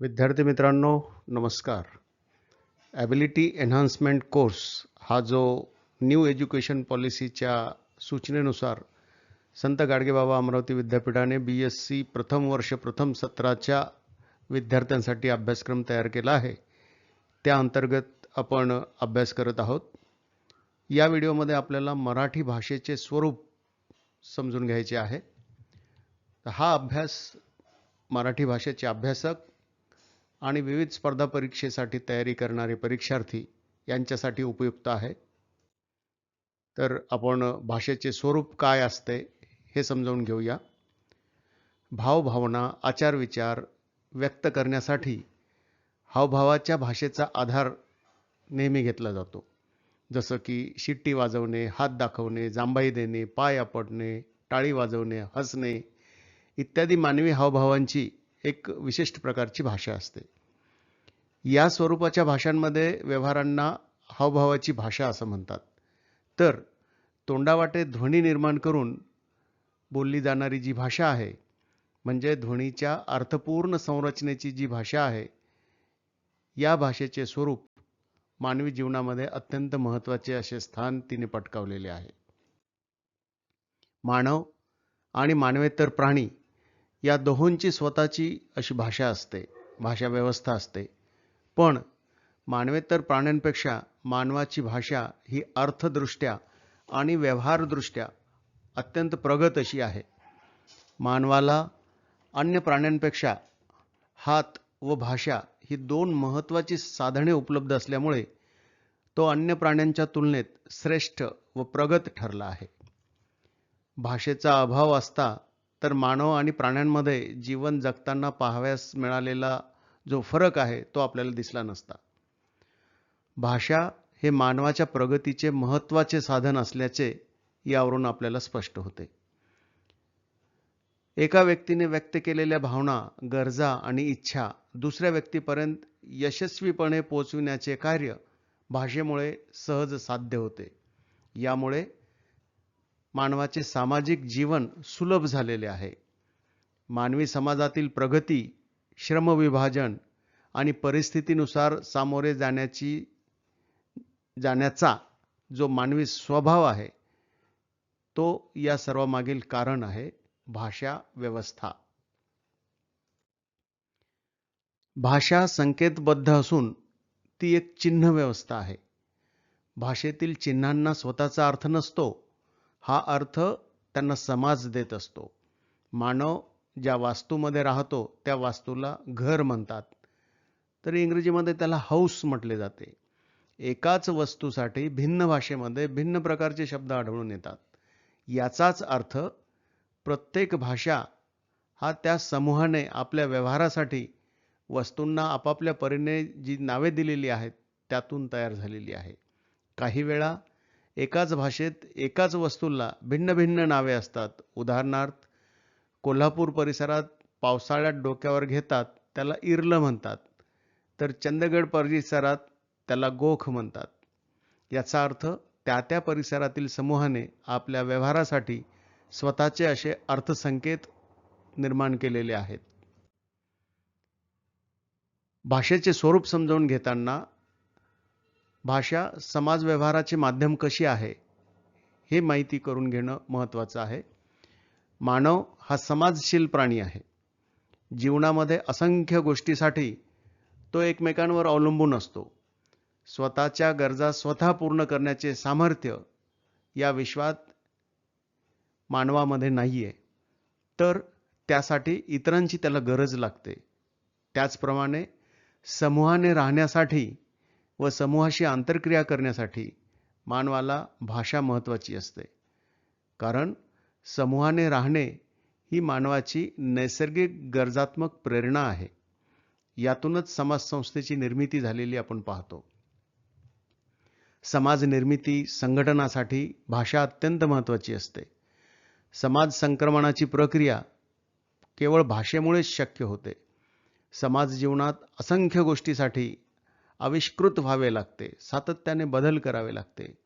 विद्यार्थी मित्रांनो नमस्कार. ॲबिलिटी एन्हान्समेंट कोर्स हा जो न्यू एज्युकेशन पॉलिसीच्या सूचनेनुसार संत गाडगेबाबा अमरावती विद्यापीठाने बी एस सी प्रथम वर्ष प्रथम सत्राच्या विद्यार्थ्यांसाठी अभ्यासक्रम तयार केला आहे. त्या अंतर्गत आपण अभ्यास करत आहोत. या व्हिडिओमध्ये आपल्याला मराठी भाषेचे स्वरूप समजून घ्यायचे आहे. हा अभ्यास मराठी भाषेचे अभ्यासक आणि विविध स्पर्धा परीक्षेसाठी तयारी करणारे परीक्षार्थी यांच्यासाठी उपयुक्त आहे. तर आपण भाषेचे स्वरूप काय असते हे समजावून घेऊया. भावभावना आचारविचार व्यक्त करण्यासाठी हावभावाच्या भाषेचा आधार नेहमी घेतला जातो. जसं की शिट्टी वाजवणे हात दाखवणे जांभाई देणे पाय आपटणे टाळी वाजवणे हसणे इत्यादी मानवी हावभावांची एक विशिष्ट प्रकारची भाषा असते. या स्वरूपाच्या भाषांमध्ये व्यवहारांना हावभावाची भाषा असं म्हणतात. तर तोंडावाटे ध्वनी निर्माण करून बोलली जाणारी जी भाषा आहे म्हणजे ध्वनीच्या अर्थपूर्ण संरचनेची जी भाषा आहे या भाषेचे स्वरूप मानवी जीवनामध्ये अत्यंत महत्त्वाचे असे स्थान तिने पटकावलेले आहे. मानव आणि मानवेतर प्राणी या दोहोंची स्वतःची अशी भाषा असते भाषा व्यवस्था असते. पण मानवेतर प्राण्यांपेक्षा मानवाची भाषा ही अर्थदृष्ट्या आणि व्यवहारदृष्ट्या अत्यंत प्रगत अशी आहे. मानवाला अन्य प्राण्यांपेक्षा हात व भाषा ही दोन महत्त्वाची साधने उपलब्ध असल्यामुळे तो अन्य प्राण्यांच्या तुलनेत श्रेष्ठ व प्रगत ठरला आहे. भाषेचा अभाव असता तर मानव आणि प्राण्यांमध्ये जीवन जगताना पाहाव्यास मिळालेला जो फरक आहे तो आपल्याला दिसला नसता. भाषा हे मानवाच्या प्रगतीचे महत्त्वाचे साधन असल्याचे यावरून आपल्याला स्पष्ट होते. एका व्यक्तीने व्यक्त केलेल्या भावना गरजा आणि इच्छा दुसऱ्या व्यक्तीपर्यंत यशस्वीपणे पोचविण्याचे कार्य भाषेमुळे सहज साध्य होते. यामुळे मानवाचे सामाजिक जीवन सुलभ झालेले आहे. मानवी समाजातील प्रगती श्रमविभाजन आणि परिस्थितीनुसार सामोरे जाण्याची जाण्याचा जो मानवी स्वभाव आहे तो या सर्वामागील कारण आहे भाषा व्यवस्था. भाषा संकेतबद्ध असून ती एक चिन्ह व्यवस्था आहे. भाषेतील चिन्हांना स्वतःचा अर्थ नसतो हा अर्थ त्यांना समाज देत असतो. मानव ज्या वास्तूमध्ये राहतो त्या वास्तूला घर म्हणतात. तर इंग्रजीमध्ये त्याला हाऊस म्हटले जाते. एकाच वस्तूसाठी भिन्न भाषेमध्ये भिन्न प्रकारचे शब्द आढळून येतात. याचाच अर्थ प्रत्येक भाषा हा त्या समूहाने आपल्या व्यवहारासाठी वस्तूंना आपापल्या परीने जी नावे दिलेली आहेत त्यातून तयार झालेली आहे. काही वेळा एकाच भाषेत एकाच वस्तूला भिन्न भिन्न नावे असतात. उदाहरणार्थ कोल्हापूर परिसरात पावसाळ्यात डोक्यावर घेतात त्याला इरलं म्हणतात. तर चंदगड परिसरात त्याला गोख म्हणतात. याचा अर्थ त्या त्या परिसरातील समूहाने आपल्या व्यवहारासाठी स्वतःचे असे अर्थसंकेत निर्माण केलेले आहेत. भाषेचे स्वरूप समजावून घेताना भाषा समाज व्यवहाराचे माध्यम कशी आहे हे माहिती करून घेणं महत्त्वाचं आहे. मानव हा समाजशील प्राणी आहे. जीवनामध्ये असंख्य गोष्टीसाठी तो एकमेकांवर अवलंबून असतो. स्वतःच्या गरजा स्वतः पूर्ण करण्याचे सामर्थ्य या विश्वात मानवामध्ये नाही आहे तर त्यासाठी इतरांची त्याला गरज लागते. त्याचप्रमाणे समूहाने राहण्यासाठी व समूहाशी आंतरक्रिया करण्यासाठी मानवाला भाषा महत्त्वाची असते. कारण समूहाने राहणे ही मानवाची नैसर्गिक गरजात्मक प्रेरणा आहे. यातूनच समाजसंस्थेची निर्मिती झालेली आपण पाहतो. समाज निर्मिती संघटनासाठी भाषा अत्यंत महत्त्वाची असते. समाज संक्रमणाची प्रक्रिया केवळ भाषेमुळेच शक्य होते. समाज जीवनात असंख्य गोष्टीसाठी आविष्कृत व्हावे लागते सातत्याने बदल करावे लागते.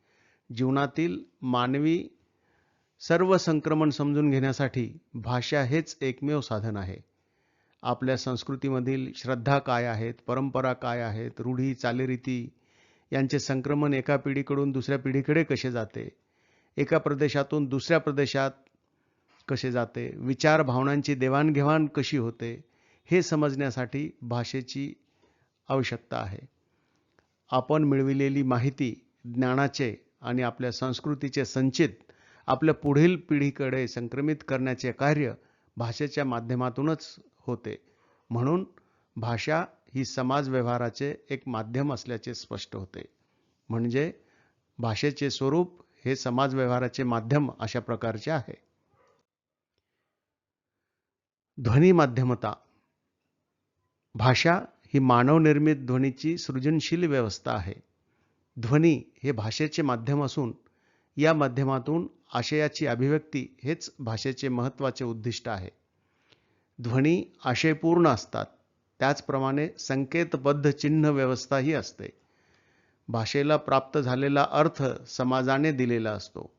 जीवनातील मानवी सर्व संक्रमण समजून घेण्यासाठी भाषा हेच एकमेव साधन आहे. आपल्या संस्कृतीमधील श्रद्धा काय आहेत परंपरा काय आहेत रूढी चालीरीती यांचे संक्रमण एका पिढीकडून दुसऱ्या पिढीकडे कसे जाते? एका प्रदेशातून दुसऱ्या प्रदेशात कसे जाते? विचार भावनांची देवाणघेवाण कशी होते? हे समजण्यासाठी भाषेची आवश्यकता आहे. आपण मिळविलेली माहिती ज्ञानाचे आणि आपल्या संस्कृतीचे संचित आपल्या पुढील पिढीकडे संक्रमित करण्याचे कार्य भाषेच्या माध्यमातूनच होते. म्हणून भाषा ही समाज व्यवहाराचे एक माध्यम असल्याचे स्पष्ट होते. म्हणजे भाषेचे स्वरूप हे समाज व्यवहाराचे माध्यम अशा प्रकारचे आहे. ध्वनी माध्यमता. भाषा ही मानवनिर्मित ध्वनीची सृजनशील व्यवस्था आहे. ध्वनी हे भाषेचे माध्यम असून या माध्यमातून आशयाची अभिव्यक्ती हेच भाषेचे महत्त्वाचे उद्दिष्ट आहे. ध्वनी आशयपूर्ण असतात. त्याचप्रमाणे संकेतबद्ध चिन्ह व्यवस्थाही असते. भाषेला प्राप्त झालेला अर्थ समाजाने दिलेला असतो.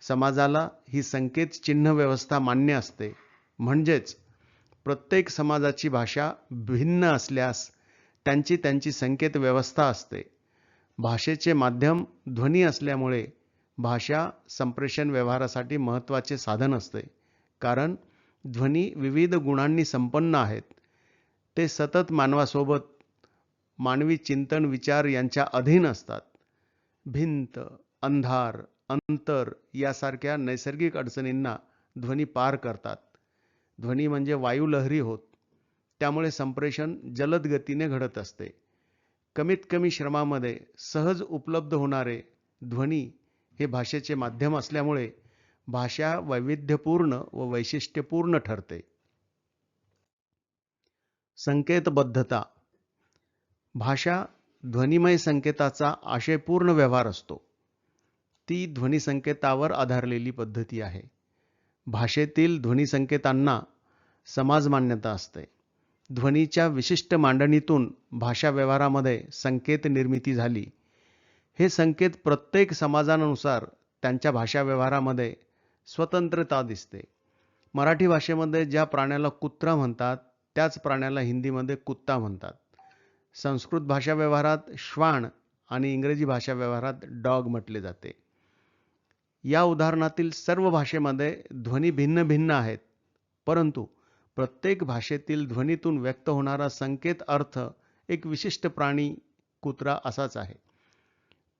समाजाला ही संकेत चिन्ह व्यवस्था मान्य असते. म्हणजेच प्रत्येक समाजाची भाषा भिन्न असल्यास त्यांची त्यांची संकेत व्यवस्था असते. भाषेचे माध्यम ध्वनी असल्यामुळे भाषा संप्रेषण व्यवहारासाठी महत्त्वाचे साधन असते. कारण ध्वनी विविध गुणांनी संपन्न आहेत. ते सतत मानवासोबत मानवी चिंतन विचार यांच्या अधीन असतात. भिंत अंधार अंतर यासारख्या नैसर्गिक अडचणींना ध्वनी पार करतात. ध्वनी म्हणजे वायुलहरी होत. त्यामुळे संप्रेषण जलद गतीने घडत असते. कमीत कमी श्रमामध्ये सहज उपलब्ध होणारे ध्वनी हे भाषेचे माध्यम असल्यामुळे भाषा वैविध्यपूर्ण व वैशिष्ट्यपूर्ण ठरते. संकेतबद्धता. भाषा ध्वनिमय संकेताचा आशयपूर्ण व्यवहार असतो. ती ध्वनिसंकेतावर आधारलेली पद्धती आहे. भाषेतील ध्वनिसंकेतांना समाज मान्यता असते. ध्वनीच्या विशिष्ट मांडणीतून भाषा व्यवहारामध्ये संकेत निर्मिती झाली. हे संकेत प्रत्येक समाजानुसार त्यांच्या भाषा व्यवहारामध्ये स्वतंत्रता दिसते. मराठी भाषेमध्ये ज्या प्राण्याला कुत्रा म्हणतात त्याच प्राण्याला हिंदीमध्ये कुत्ता म्हणतात. संस्कृत भाषा व्यवहारात श्वान आणि इंग्रजी भाषा व्यवहारात डॉग म्हटले जाते. या उदाहरणातील सर्व भाषेमध्ये ध्वनी भिन्न भिन्न आहेत परंतु प्रत्येक भाषेतील ध्वनीतून व्यक्त होणारा संकेत अर्थ एक विशिष्ट प्राणी कुत्रा असाच आहे.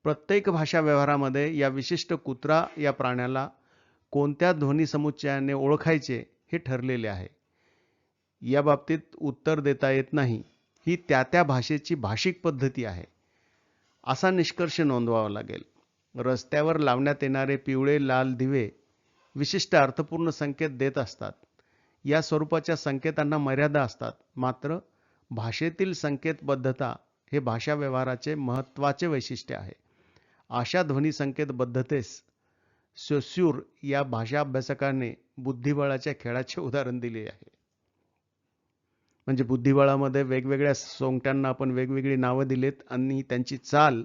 प्रत्येक भाषा व्यवहारामध्ये या विशिष्ट कुत्रा या प्राण्याला कोणत्या ध्वनी समुच्चयाने ओळखायचे हे ठरलेले आहे. या बाबतीत उत्तर देता येत नाही. ही त्या त्या भाषेची भाषिक पद्धती आहे. असा निष्कर्ष नोंदवावा लागेल. रस्त्यावर लावण्यात येणारे पिवळे लाल दिवे विशिष्ट अर्थपूर्ण संकेत देत असतात. या स्वरूपाच्या संकेतांना मर्यादा असतात. मात्र भाषेतील संकेतबद्धता हे भाषा व्यवहाराचे महत्त्वाचे वैशिष्ट्य आहे. अशा ध्वनी संकेतबद्धतेस सोस्यूर या भाषा अभ्यासकाने बुद्धिबळाच्या खेळाचे उदाहरण दिले आहे. म्हणजे बुद्धिबळामध्ये वेगवेगळ्या सोंगट्यांना आपण वेगवेगळी नावं दिलेत आणि त्यांची चाल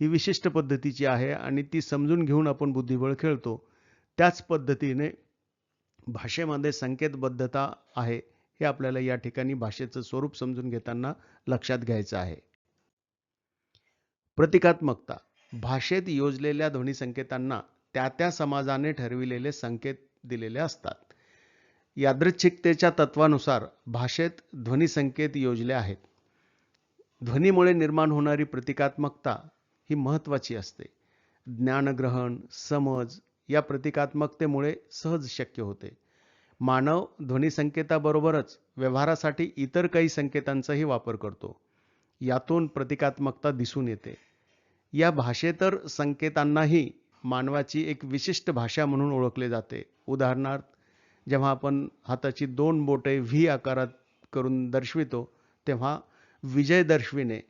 ही विशिष्ट पद्धतीची आहे आणि ती समजून घेऊन आपण बुद्धिबळ खेळतो. त्याच पद्धतीने भाषेमध्ये संकेतबद्धता आहे हे आपल्याला या ठिकाणी भाषेचं स्वरूप समजून घेताना लक्षात घ्यायचं आहे. प्रतिकात्मकता. भाषेत योजलेल्या ध्वनी संकेतांना त्या त्या समाजाने ठरविलेले संकेत दिलेले असतात. यादृच्छिकतेच्या तत्वानुसार भाषेत ध्वनी संकेत योजले आहेत. ध्वनीमुळे निर्माण होणारी प्रतिकात्मकता ही महत्त्वाची असते. ज्ञानग्रहण समज या प्रतिकात्मकतेमुळे सहज शक्य होते. मानव ध्वनी संकेताबरोबरच व्यवहारासाठी इतर काही संकेतांचाही वापर करतो. यातून प्रतिकात्मकता दिसून येते. या भाषेतर संकेतांनाही मानवाची एक विशिष्ट भाषा म्हणून ओळखले जाते. उदाहरणार्थ जेव्हा आपण हाताची दोन बोटे व्ही आकारात करून दर्शवितो तेव्हा विजय दर्शविणे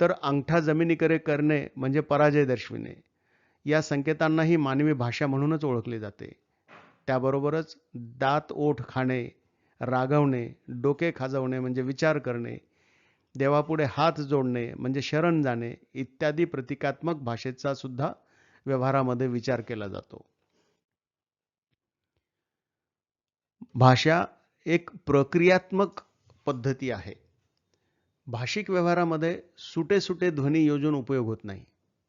तर अंगठा जमिनीकडे करणे म्हणजे पराजय दर्शविणे. या संकेतांनाही मानवी भाषा म्हणूनच ओळखले जाते. त्याबरोबरच दात ओठ खाणे रागवणे डोके खाजवणे म्हणजे विचार करणे देवापुढे हात जोडणे म्हणजे शरण जाणे इत्यादी प्रतिकात्मक भाषेचा सुद्धा व्यवहारामध्ये विचार केला जातो. भाषा एक प्रक्रियात्मक पद्धती आहे. भाषिक व्यवहारामध्ये सुटे सुटे ध्वनी योजून उपयोग होत नाही.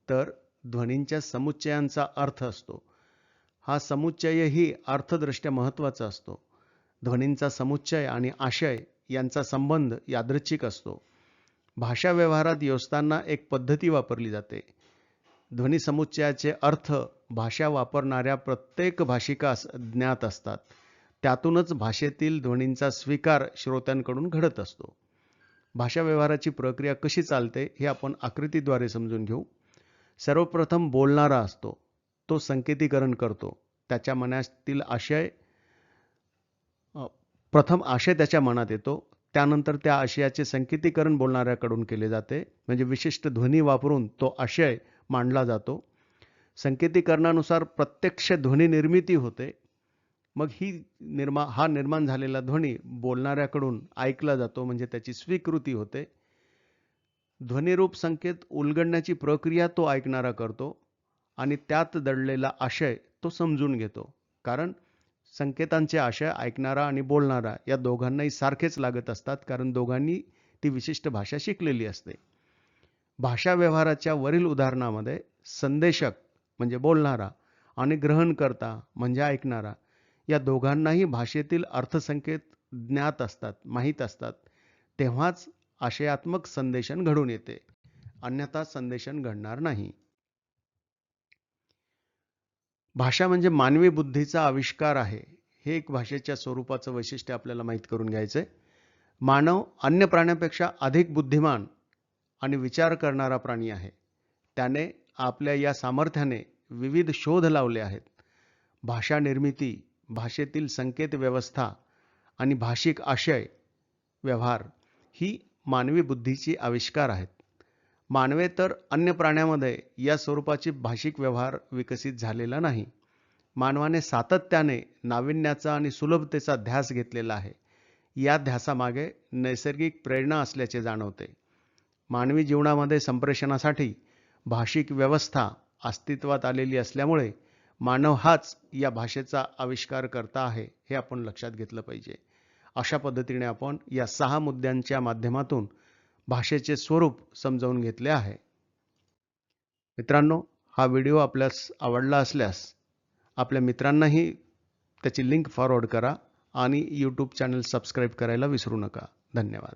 तर ध्वनींच्या समुच्चयांचा अर्थ असतो. हा समुच्चयही अर्थदृष्ट्या महत्त्वाचा असतो. ध्वनींचा समुच्चय आणि आशय यांचा संबंध यादृच्छिक असतो. भाषा व्यवहारात योजताना एक पद्धती वापरली जाते. ध्वनी समुच्चयाचे अर्थ भाषा वापरणाऱ्या प्रत्येक भाषिकास ज्ञात असतात. त्यातूनच भाषेतील ध्वनींचा स्वीकार श्रोत्यांकडून घडत असतो. भाषा व्यवहाराची प्रक्रिया कशी चालते हे आपण आकृतीद्वारे समजून घेऊ. सर्वप्रथम बोलणारा असतो. तो संकेतीकरण करतो. त्याच्या मनातील आशय प्रथम आशय त्याच्या मनात येतो. त्यानंतर त्या आशयाचे संकेतीकरण बोलणाऱ्याकडून केले जाते. म्हणजे विशिष्ट ध्वनी वापरून तो आशय मांडला जातो. संकेतीकरणानुसार प्रत्यक्ष ध्वनी निर्मिती होते. मग ही निर्मा हा निर्माण झालेला ध्वनी बोलणाऱ्याकडून ऐकला जातो. म्हणजे त्याची स्वीकृती होते. ध्वनिरूप संकेत उलगडण्याची प्रक्रिया तो ऐकणारा करतो आणि त्यात दडलेला आशय तो समजून घेतो. कारण संकेतांचे आशय ऐकणारा आणि बोलणारा या दोघांनाही सारखेच लागत असतात कारण दोघांनी ती विशिष्ट भाषा शिकलेली असते. भाषा व्यवहाराच्या वरील उदाहरणामध्ये संदेशक म्हणजे बोलणारा आणि ग्रहणकर्ता म्हणजे ऐकणारा या दोघांनाही भाषेतील अर्थसंकेत ज्ञात असतात माहीत असतात. तेव्हाच आशयात्मक संदेशन घडून येते. अन्यथा संदेशन घडणार नाही. भाषा म्हणजे मानवी बुद्धीचा आविष्कार आहे. हे एक भाषेच्या स्वरूपाचं वैशिष्ट्य आपल्याला माहीत करून घ्यायचं आहे मानव अन्य प्राण्यापेक्षा अधिक बुद्धिमान आणि विचार करणारा प्राणी आहे. त्याने आपल्या या सामर्थ्याने विविध शोध लावले आहेत. भाषा निर्मिती भाषेतील संकेत व्यवस्था आणि भाषिक आशय व्यवहार ही मानवी बुद्धीची आविष्कार आहेत. मानवे तर अन्य प्राण्यामध्ये या स्वरूपाची भाषिक व्यवहार विकसित झालेला नाही. मानवाने सातत्याने नाविन्याचा आणि सुलभतेचा ध्यास घेतलेला आहे. या ध्यासामागे नैसर्गिक प्रेरणा असल्याचे जाणवते. मानवी जीवनामध्ये संप्रेषणासाठी भाषिक व्यवस्था अस्तित्वात आलेली असल्यामुळे मानव हाच या भाषेचा आविष्कार करता आहे हे आपण लक्षात घेतलं पाहिजे. अशा पद्धतीने आपण या सहा मुद्द्यांच्या माध्यमातून भाषेचे स्वरूप समजावून घेतले आहे. मित्रांनो हा व्हिडिओ आपल्यास आवडला असल्यास आपल्या मित्रांनाही त्याची लिंक फॉरवर्ड करा आणि यूट्यूब चॅनल सबस्क्राईब करायला विसरू नका. धन्यवाद.